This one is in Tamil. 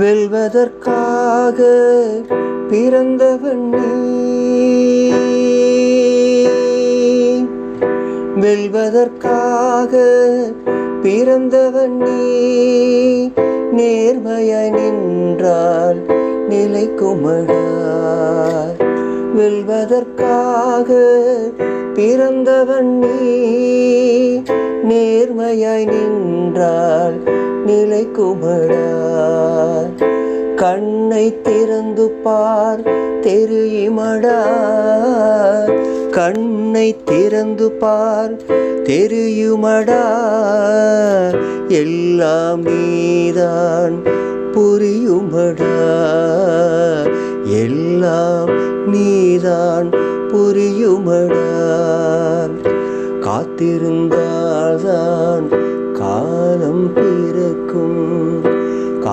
வெல்வதற்காக பிறந்தவன் நீ வெல்வதற்காக பிறந்தவன் நீ நேர்மைய நின்றால் நிலைக்குமடா வெல்வதற்காக பிறந்தவன் நீ நேர்மையாய் நின்றால் நிலைக்குமடா கண்ணை திறந்து பார் தெரியுமடா கண்ணை திறந்து பார் தெரியுமடா எல்லாம் நீதான் புரியுமடா எல்லாம் நீதான் புரியுமடா காத்திருந்தால்தான்